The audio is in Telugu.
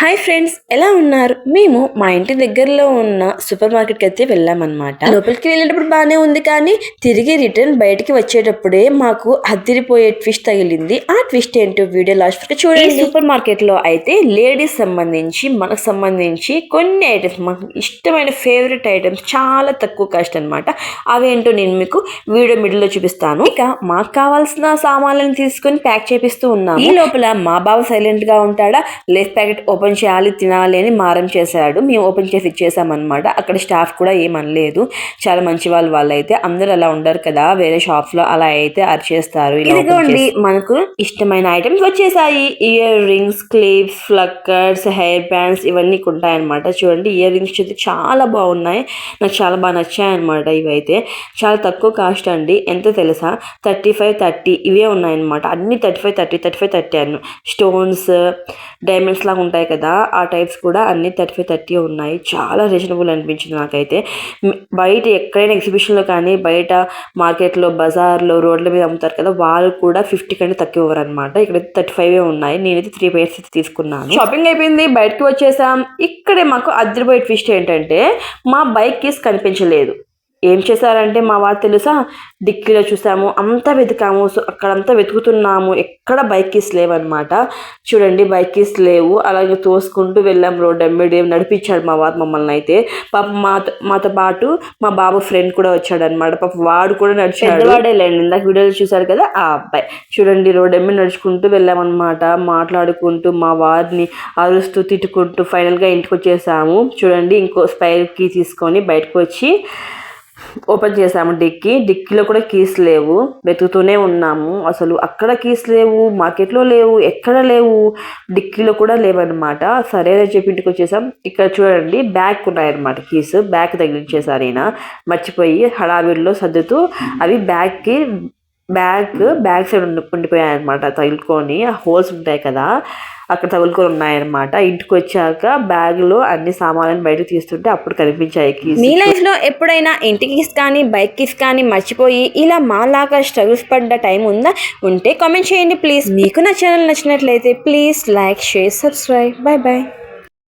హాయ్ ఫ్రెండ్స్ ఎలా ఉన్నారు? మేము మా ఇంటి దగ్గరలో ఉన్న సూపర్ మార్కెట్కి అయితే వెళ్ళామన్నమాట. లోపలికి వెళ్ళేటప్పుడు బాగానే ఉంది కానీ తిరిగి రిటర్న్ బయటికి వచ్చేటప్పుడే మాకు అదిరిపోయే ట్విస్ట్ తగిలింది. ఆ ట్విస్ట్ ఏంటో వీడియో లాస్ట్ వరకు చూడండి. సూపర్ మార్కెట్లో అయితే లేడీస్ సంబంధించి మనకు సంబంధించి కొన్ని ఐటమ్స్ మాకు ఇష్టమైన ఫేవరెట్ ఐటమ్స్ చాలా తక్కువ కాస్ట్ అనమాట అవేంటో నేను మీకు వీడియో మిడిల్లో చూపిస్తాను. ఇక మాకు కావాల్సిన సామాన్లను తీసుకొని ప్యాక్ చేపిస్తూ ఉన్నాము. ఈ లోపల మా బావ సైలెంట్గా ఉంటాడా? లేస్ ప్యాకెట్ ఓపెన్ చేయాలి తినాలి అని మారం చేశాడు. మేము ఓపెన్ చేసి ఇచ్చేసామన్నమాట అక్కడ స్టాఫ్ కూడా ఏమనలేదు చాలా మంచి వాళ్ళు వాళ్ళైతే. అందరూ అలా ఉండరు కదా. వేరే షాప్స్లో అలా అయితే అరిచేస్తారు. ఇదిగోండి. మనకు ఇష్టమైన ఐటమ్స్ వచ్చేసాయి. ఇయర్ రింగ్స్ క్లిప్స్ ఫ్లక్కర్స్ హెయిర్ బ్యాండ్స్ ఇవన్నీ ఉంటాయన్నమాట. చూడండి ఇయర్ రింగ్స్ చూస్తే చాలా బాగున్నాయి. నాకు చాలా బాగా నచ్చాయి అనమాట ఇవైతే. చాలా తక్కువ కాస్ట్ అండి. ఎంత తెలుసా? థర్టీ ఫైవ్ థర్టీ ఇవే ఉన్నాయన్నమాట. అన్ని thirty five thirty thirty five thirty అన్న స్టోన్స్ డైమండ్స్ లాగా ఉంటాయి కదా. ఆ టైప్స్ కూడా అన్ని థర్టీ ఫైవ్ థర్టీ ఉన్నాయి. చాలా రీజనబుల్ అనిపించింది నాకైతే. బయట ఎక్కడైనా ఎగ్జిబిషన్లో కానీ బయట మార్కెట్లో బజార్లో రోడ్ల మీద అమ్ముతారు కదా? వాళ్ళు కూడా ఫిఫ్టీ కంటే తక్కువ ఇవ్వరు అనమాట ఇక్కడ థర్టీ ఫైవ్ ఉన్నాయి. నేనైతే త్రీ పేర్స్ అయితే తీసుకున్నాను. షాపింగ్ అయిపోయింది. బయటకు వచ్చేసాం. ఇక్కడే మాకు అద్దరిపోయే ట్విస్ట్ ఏంటంటే మా బైక్ కీస్ కనిపించలేదు. ఏం చేశారంటే మా వారు తెలుసా? డిక్కీలో చూసాము అంతా వెతికాము. సో అక్కడంతా వెతుకుతున్నాము. ఎక్కడ బైక్ కీస్ లేవన్నమాట. చూడండి బైక్ కీస్ లేవు. అలాగే తోసుకుంటూ వెళ్ళాం రోడ్ ఎంబడి నడిపించాడు మా వారు మమ్మల్ని అయితే. పాప మాతో మాతో పాటు మా బాబు ఫ్రెండ్ కూడా వచ్చాడు అనమాట పాప వాడు కూడా నడిచాడు. పెద్దవాడే లేండి. ఇందాక వీడియోలో చూసారు కదా ఆ అబ్బాయి. చూడండి రోడ్ ఎంబడి నడుచుకుంటూ వెళ్ళామన్నమాట. మాట్లాడుకుంటూ మా వారిని అరుస్తూ తిట్టుకుంటూ ఫైనల్గా ఇంటికి వచ్చేసాము. చూడండి ఇంకో స్పైర్ కీ తీసుకొని బయటకు వచ్చి ఓపెన్ చేసాము డిక్కీ. డిక్కీలో కూడా కీస్ లేవు. వెతుకుతూనే ఉన్నాము. అసలు అక్కడ కీస్ లేవు మార్కెట్లో లేవు ఎక్కడ లేవు డిక్కీలో కూడా లేవన్నమాట. సరే అని చెప్పి ఇంటికి వచ్చేసాం. ఇక్కడ చూడండి బ్యాగ్ ఉన్నాయన్నమాట కీస్. బ్యాగ్ తగిలించేసారు ఈయన. మర్చిపోయి హడావిడిలో సర్దుతూ అవి బ్యాగ్కి బ్యాగ్ బ్యాగ్ సైడ్ ఉండి ఉండిపోయాయి అనమాట తగులుకొని. ఆ హోల్స్ ఉంటాయి కదా అక్కడ తగులుకొని ఉన్నాయన్నమాట. ఇంటికి వచ్చాక బ్యాగ్లో అన్ని సామాన్లను బయటకు తీస్తుంటే అప్పుడు కనిపించాయి కీస్. మీ లైఫ్లో ఎప్పుడైనా ఇంటికి కిస్ కానీ బైక్ కిస్ కానీ మర్చిపోయి ఇలా మాలాగా స్ట్రగుల్స్ పడ్డ టైం ఉందా? ఉంటే కామెంట్ చేయండి ప్లీజ్. మీకు నా ఛానల్ నచ్చినట్లయితే please like share subscribe. Bye bye